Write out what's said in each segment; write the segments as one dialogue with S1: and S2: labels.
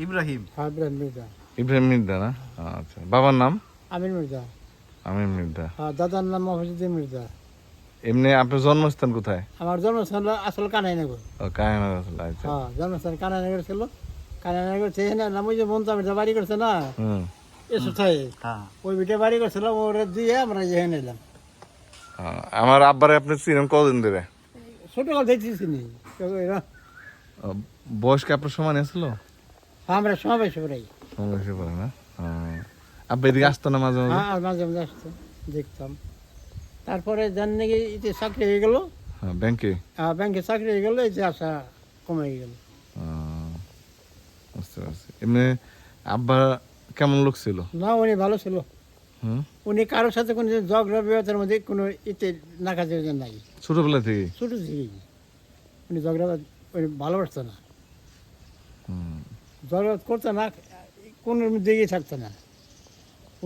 S1: ইব্রাহিম।
S2: হ্যাঁ ইব্রাহিম মির্জা।
S3: ইব্রাহিম মির্জা না? আচ্ছা। বাবার নাম?
S2: আমির মির্জা।
S3: আমির মির্জা।
S2: হ্যাঁ দাদার নাম মফিজুদ্দিন মির্জা।
S3: এমনি আপনার জন্মস্থান কোথায়?
S2: আমার জন্মস্থান আসল কানাইনগর।
S3: ও আসলে আচ্ছা।
S2: হ্যাঁ জন্মস্থান কানাইনগর ছিল। কানাইনগর সেখানে নাম ওই যে মমতা মির্জা বাড়ি করছে না?
S3: হুম।
S2: এসো থাই
S1: হ্যাঁ।
S2: ওই বিটে বাড়ি করছিলাম ওরা দিয়ে আমরা যেখানে এলাম
S3: আহ, আমার আব্বারে আপনি চিনেন কদিন ধরে?
S2: ছোটকাল নি।
S3: ও, বয়স কি আপনার সমান ছিল
S2: আমরা সমাবেশ করাই
S3: বয়সে পড়ে না। আব্বা এদিকে আসতো না মাঝে মাঝে?
S2: হ্যাঁ মাঝে মাঝে আসতো দেখতাম। তারপরে জান নাকি এতে চাকরি হয়ে গেল।
S3: হ্যাঁ ব্যাংকে?
S2: ব্যাংকে চাকরি হয়ে গেল এই যে আসা কমে গেল।
S3: বুঝতে পারছি। এমনি আব্বা কেমন লোক ছিল?
S2: না উনি ভালো ছিল।
S3: হুম?
S2: উনি কারোর সাথে কোনো ঝগড়া বিবাদের মধ্যে কোনো ইতে নাকা নাই।
S3: ছোটবেলা থেকে
S2: ছোট থেকেই। উনি ঝগড়া উনি ভালোবাসতো না। ঝগড়া করতো না কোনো দিকেই থাকতো না।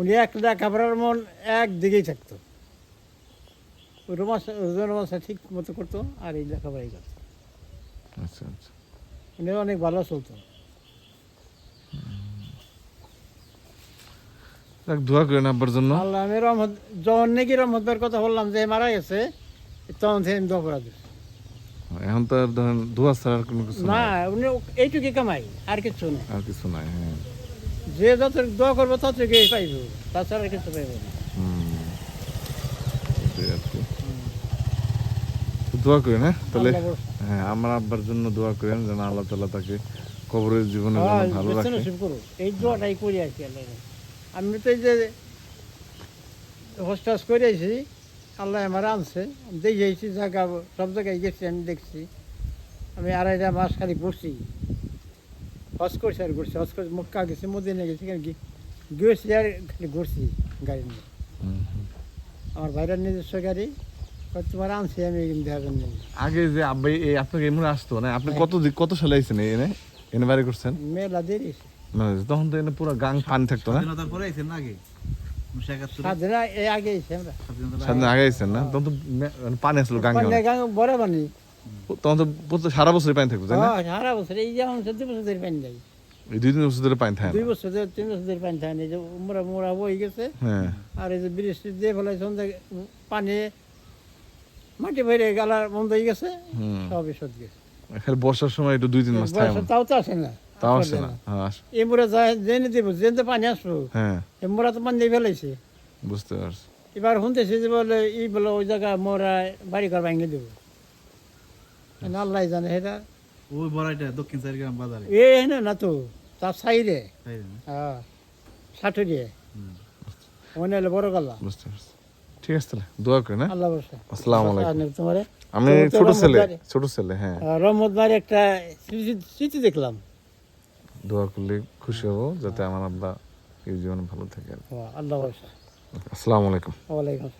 S2: উনি এক লেখাপড়ার মন এক দিকেই থাকতো। রোমাস ঠিক মতো করতো আর এই লেখাপড়াই করতো।
S3: আচ্ছা আচ্ছা।
S2: উনি অনেক ভালো চলতো।
S3: যাক, দোয়া করেন আব্বার জন্য।
S2: আল্লাহ আমি রহমত যখন নাকি রহমত ভাইয়ের কথা বললাম যে মারা গেছে তখন থেকে আমি দোয়া করে।
S3: এখন তো আর ধরেন দোয়া ছাড়া আর কোনো কিছু
S2: না উনি এইটুকুই কামাই আর কিছু নেই।
S3: আর কিছু নাই হ্যাঁ।
S2: যে যত দোয়া করব ততটুকুই পাইব তাছাড়া কিছু পাইব না।
S3: দোয়া করেন হ্যাঁ তাহলে। হ্যাঁ আমার আব্বার জন্য দোয়া করেন যেন আল্লাহ তালা তাকে কবরের জীবনে
S2: হ্যাঁ,
S3: ভালো রাখে।
S2: এই দোয়াটাই করি কি আল্লাহ। আমি তো এই যে হোস্টাস করে আইছি আল্লাহ আমার আনছে। দেখে আইছি জায়গা সব জায়গায় গেছি আমি দেখছি। আমি আড়াইটা মাস খালি ঘুরছি। হজ করছি আর ঘুরছি হজ করছি মক্কা গেছি মদিনা গেছি কেন গেছি আর খালি ঘুরছি গাড়ি নিয়ে। আমার ভাইরার নিজস্ব গাড়ি তোমার আনছি আমি
S3: আগে যে আব্বা এই আপনাকে এমনি আসতো না? আপনি কত কত সালে আইছেন এনে? এনে বাড়ি করছেন?
S2: মেলা দেরি
S3: তখন তো এনে পুরো গাং পানি থাকতো না?
S1: স্বাধীনতার পরে আইছেন আগে?
S2: আগে এসে আমরা।
S1: স্বাধীনতার
S3: সামনে আগে আইছেন না? তখন তো মানে পানি আসলো গাঙ্গে
S2: বড় বানি
S3: তখন তো সারা বছরই পানি থাকতো তাই না?
S2: সারা বছর। এই যেমন দুই বছর ধরে পানি যায়
S3: এই দুই তিন বছর ধরে পানি থাকে
S2: দুই বছর ধরে তিন বছর ধরে পানি থাকে এই যে মোরা মোরা বই গেছে।
S3: হ্যাঁ।
S2: আর এই যে বৃষ্টি দিয়ে ফেলে সন্ধ্যা পানি মাটি ভরে গালার বন্ধ হয়ে গেছে
S3: হুম।
S2: সব গেছে।
S3: খালি বর্ষার সময় একটু দুই তিন মাস থাকে
S2: তাও তো আসে না।
S3: তাও আসে না হ্যাঁ
S2: এই মোরা যায় জেনে দেবো জেনে পানি আসব
S3: হ্যাঁ।
S2: এই মোরা তো পানি দিয়ে ফেলাইছে।
S3: বুঝতে পারছি।
S2: এবার শুনতেছি যে বলে ই বলে ওই জায়গা মোরা বাড়ি ঘর ভাঙিয়ে দেবো। আল্লাহ জানে সেটা।
S1: ওই বড়াইটা দক্ষিণ চারিগ্রাম বাজারে।
S2: এ না না তো তার সাইডে। হ্যাঁ সাঠুরিয়ে মনে হলো বড় গলা।
S3: বুঝতে পারছি। ঠিক আছে তাহলে দোয়া করেন হ্যাঁ?
S2: আল্লাহ বর্ষা
S3: আসসালামু আলাইকুম।
S2: তোমার।
S3: আমি ছোট
S2: রহমত
S3: ছেলে ছোট ছেলে হ্যাঁ।
S2: রহমত বাড়ি একটা স্মৃতি দেখলাম।
S3: দোয়া করলে খুশি হব যাতে আমার আব্বা এই জীবনে ভালো থাকে আসসালামু আলাইকুম।
S2: ওয়ালাইকুম